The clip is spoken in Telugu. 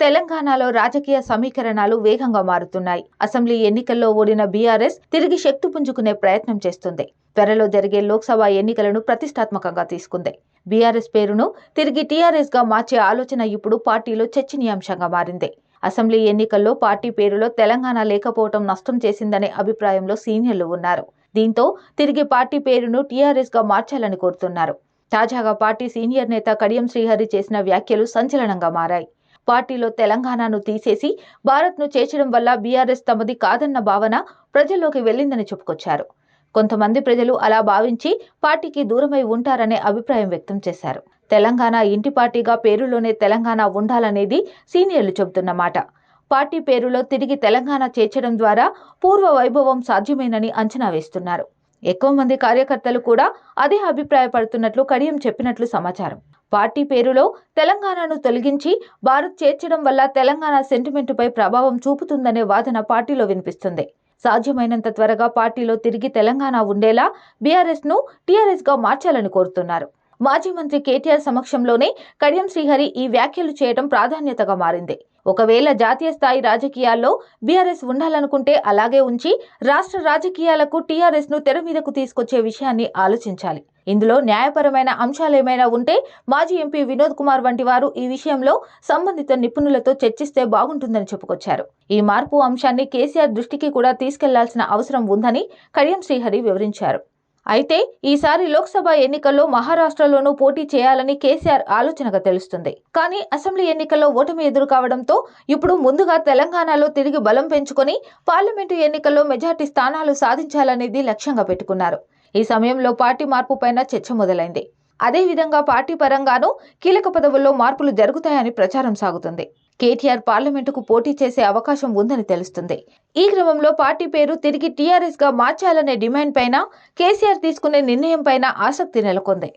తెలంగాణలో రాజకీయ సమీకరణాలు వేగంగా మారుతున్నాయి. అసెంబ్లీ ఎన్నికల్లో ఓడిన బీఆర్ఎస్ తిరిగి శక్తి పుంజుకునే ప్రయత్నం చేస్తుంది. త్వరలో జరిగే లోక్సభ ఎన్నికలను ప్రతిష్టాత్మకంగా తీసుకుంది. బీఆర్ఎస్ పేరును తిరిగి టీఆర్ఎస్గా మార్చే ఆలోచన ఇప్పుడు పార్టీలో చర్చనీయాంశంగా మారింది. అసెంబ్లీ ఎన్నికల్లో పార్టీ పేరులో తెలంగాణ లేకపోవడం నష్టం చేసిందనే అభిప్రాయంలో సీనియర్లు ఉన్నారు. దీంతో తిరిగి పార్టీ పేరును టీఆర్ఎస్గా మార్చాలని కోరుతున్నారు. తాజాగా పార్టీ సీనియర్ నేత కడియం శ్రీహరి చేసిన వ్యాఖ్యలు సంచలనంగా మారాయి. పార్టీలో తెలంగాణను తీసేసి భారత్ను చేర్చడం వల్ల బీఆర్ఎస్ తమది కాదన్న భావన ప్రజల్లోకి వెళ్ళిందని చెప్పుకొచ్చారు. కొంతమంది ప్రజలు అలా భావించి పార్టీకి దూరమై ఉంటారనే అభిప్రాయం వ్యక్తం చేశారు. తెలంగాణ ఇంటి పార్టీగా పేరులోనే తెలంగాణ ఉండాలనేది సీనియర్లు చెబుతున్న మాట. పార్టీ పేరులో తిరిగి తెలంగాణ చేర్చడం ద్వారా పూర్వ వైభవం సాధ్యమేనని అంచనా వేస్తున్నారు. ఎక్కువ మంది కార్యకర్తలు కూడా అదే అభిప్రాయపడుతున్నట్లు కడియం చెప్పినట్లు సమాచారం. పార్టీ పేరులో తెలంగాణను తొలగించి భారత్ చేర్చడం వల్ల తెలంగాణ సెంటిమెంటుపై ప్రభావం చూపుతుందనే వాదన పార్టీలో వినిపిస్తుంది. సాధ్యమైనంత త్వరగా పార్టీలో తిరిగి తెలంగాణ ఉండేలా బీఆర్ఎస్ను టీఆర్ఎస్గా మార్చాలని కోరుతున్నారు. మాజీ మంత్రి కేటీఆర్ సమక్షంలోనే కడియం శ్రీహరి ఈ వ్యాఖ్యలు చేయడం ప్రాధాన్యతగా మారింది. ఒకవేళ జాతీయ స్థాయి రాజకీయాల్లో బీఆర్ఎస్ ఉండాలనుకుంటే అలాగే ఉంచి రాష్ట్ర రాజకీయాలకు టీఆర్ఎస్ను తెర మీదకు తీసుకొచ్చే విషయాన్ని ఆలోచించాలి. ఇందులో న్యాయపరమైన అంశాలు ఏమైనా ఉంటే మాజీ ఎంపీ వినోద్ కుమార్ వంటి వారు ఈ విషయంలో సంబంధిత నిపుణులతో చర్చిస్తే బాగుంటుందని చెప్పుకొచ్చారు. ఈ మార్పు అంశాన్ని కేసీఆర్ దృష్టికి కూడా తీసుకెళ్ళాల్సిన అవసరం ఉందని కడియం శ్రీహరి వివరించారు. అయితే ఈసారి లోక్సభ ఎన్నికల్లో మహారాష్ట్రలోనూ పోటీ చేయాలని కేసీఆర్ ఆలోచనగా తెలుస్తుంది. కానీ అసెంబ్లీ ఎన్నికల్లో ఓటమి ఎదురు కావడంతో ఇప్పుడు ముందుగా తెలంగాణలో తిరిగి బలం పెంచుకొని పార్లమెంటు ఎన్నికల్లో మెజార్టీ స్థానాలు సాధించాలనేది లక్ష్యంగా పెట్టుకున్నారు. ఈ సమయంలో పార్టీ మార్పు పైన చర్చ మొదలైంది. అదేవిధంగా పార్టీ పరంగానూ కీలక పదవుల్లో మార్పులు జరుగుతాయని ప్రచారం సాగుతుంది. కేటీఆర్ పార్లమెంటుకు పోటీ చేసే అవకాశం ఉందని తెలుస్తుంది. ఈ క్రమంలో పార్టీ పేరు తిరిగి టీఆర్ఎస్గా మార్చాలనే డిమాండ్ పైన కేసీఆర్ తీసుకునే నిర్ణయం పైన ఆసక్తి నెలకొంది.